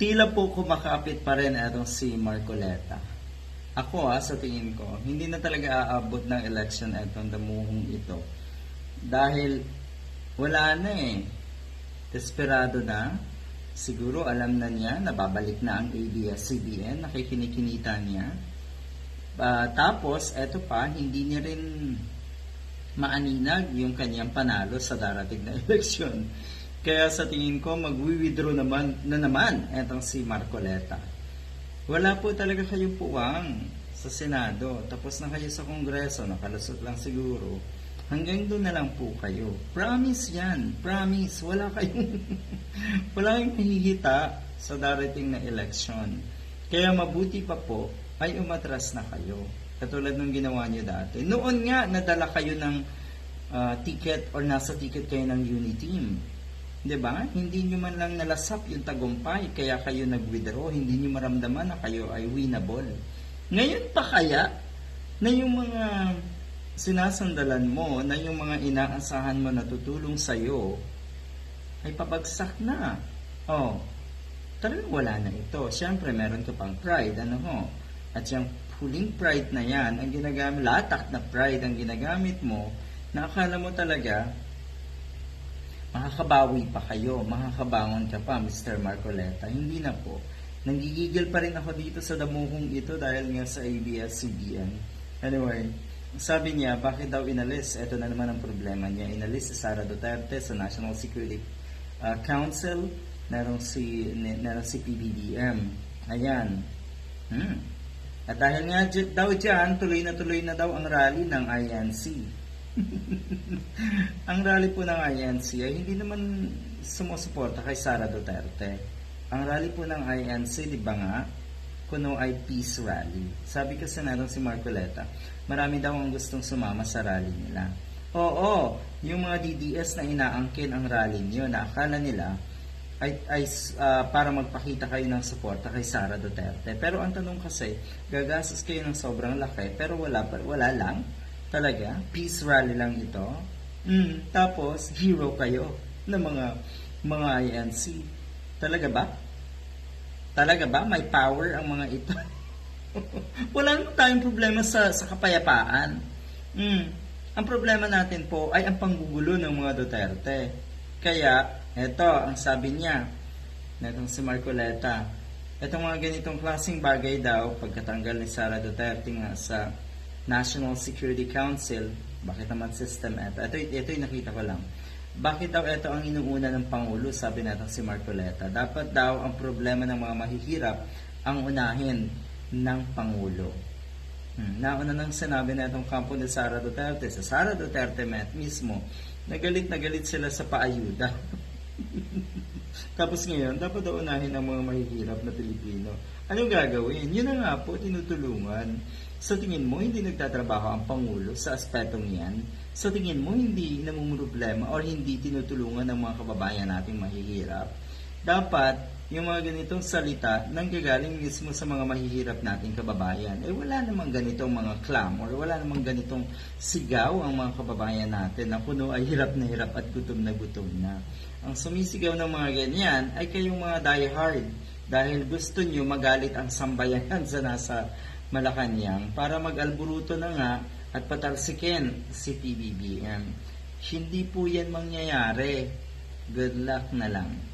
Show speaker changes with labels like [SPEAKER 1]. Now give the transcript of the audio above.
[SPEAKER 1] tila po kumakapit pa rin itong si Marcoleta. Ako ah, sa tingin ko, hindi na talaga aabot ng election itong damuhong ito. Dahil wala na eh. Desperado na. Siguro alam na niya na babalik na ang ABS-CBN, nakikinikinita niya. Ah, tapos, eto pa, hindi niya rin maaninag yung kanyang panalo sa darating na eleksyon. Kaya sa tingin ko, mag-withdraw naman, na naman etong si Marcoleta. Wala po talaga kayong puwang sa Senado. Tapos na kayo sa Kongreso, nakalusot lang siguro. Hanggang doon na lang po kayo. Promise yan. Promise. Wala kayong, wala kayong mahihita sa darating na eleksyon. Kaya mabuti pa po ay umatras na kayo. Katulad ng ginawa niyo dati. Noon nga, nadala kayo ng ah, ticket or nasa ticket kayo ng Uniteam. 'Di ba? Hindi nyo man lang nalasap yung tagumpay, kaya kayo nag-withdraw, hindi nyo maramdaman na kayo ay winnable. Ngayon pa kaya na yung mga sinasandalan mo, na yung mga inaasahan mo na tutulong sa'yo, ay pabagsak na. Oh, talagang wala na ito. Siyempre, meron ka pang pride, ano ho? At yung huling pride na yan, ang ginagamit, latak na pride ang ginagamit mo, na akala mo talaga, makakabawi pa kayo, makakabangon ka pa, Mr. Marcoleta. Hindi na po. Nanggigigil pa rin ako dito sa damuhong ito dahil nga sa ABS-CBN. Anyway, sabi niya, bakit daw inalis? Ito na naman ang problema niya. Inalis si Sara Duterte sa National Security uh, Council. Narong si, narong si PBBM. Ayan. Hmm. At dahil nga daw dyan, tuloy na tuloy na daw ang rally ng INC. ang rally po ng INC ay hindi naman sumusuporta kay Sara Duterte. Ang rally po ng INC, di ba nga, kuno ay peace rally. Sabi kasi na si Marcoleta, marami daw ang gustong sumama sa rally nila. Oo, yung mga DDS na inaangkin ang rally niyo na akala nila ay, ay ah, para magpakita kayo ng suporta kay Sara Duterte. Pero ang tanong kasi, gagastos kayo ng sobrang laki pero wala wala lang talaga. Peace rally lang ito. Mm, tapos hero kayo ng mga mga INC. Talaga ba? Talaga ba may power ang mga ito? wala naman tayong problema sa sa kapayapaan. Mm. Ang problema natin po ay ang panggugulo ng mga Duterte. Kaya, eto, ang sabi niya, netong si Marcoleta, etong mga ganitong klaseng bagay daw, pagkatanggal ni Sara Duterte nga sa National Security Council, bakit naman system ito? Ito, ito yung nakita ko lang. Bakit daw ito ang inuuna ng Pangulo, sabi natin si Marcoleta. Dapat daw ang problema ng mga mahihirap ang unahin ng Pangulo. Hmm. Nauna nang sinabi na itong kampo ni Sara Duterte, sa Sara Duterte mismo, nagalit na galit sila sa paayuda. Tapos ngayon, dapat daw unahin ang mga mahihirap na Pilipino. Anong gagawin? Yun na nga po, tinutulungan. Sa tingin mo, hindi nagtatrabaho ang Pangulo sa aspetong yan? Sa tingin mo, hindi namumroblema or hindi tinutulungan ng mga kababayan nating mahihirap? Dapat, yung mga ganitong salita nanggagaling mismo sa mga mahihirap nating kababayan. Eh wala namang ganitong mga clam or wala namang ganitong sigaw ang mga kababayan natin na puno ay hirap na hirap at gutom na gutom na. Ang sumisigaw ng mga ganyan ay kayong mga diehard dahil gusto nyo magalit ang sambayanan sa nasa Malacanang para mag-alburuto na nga at patalsikin si PBBM. Hindi po yan mangyayari. Good luck na lang.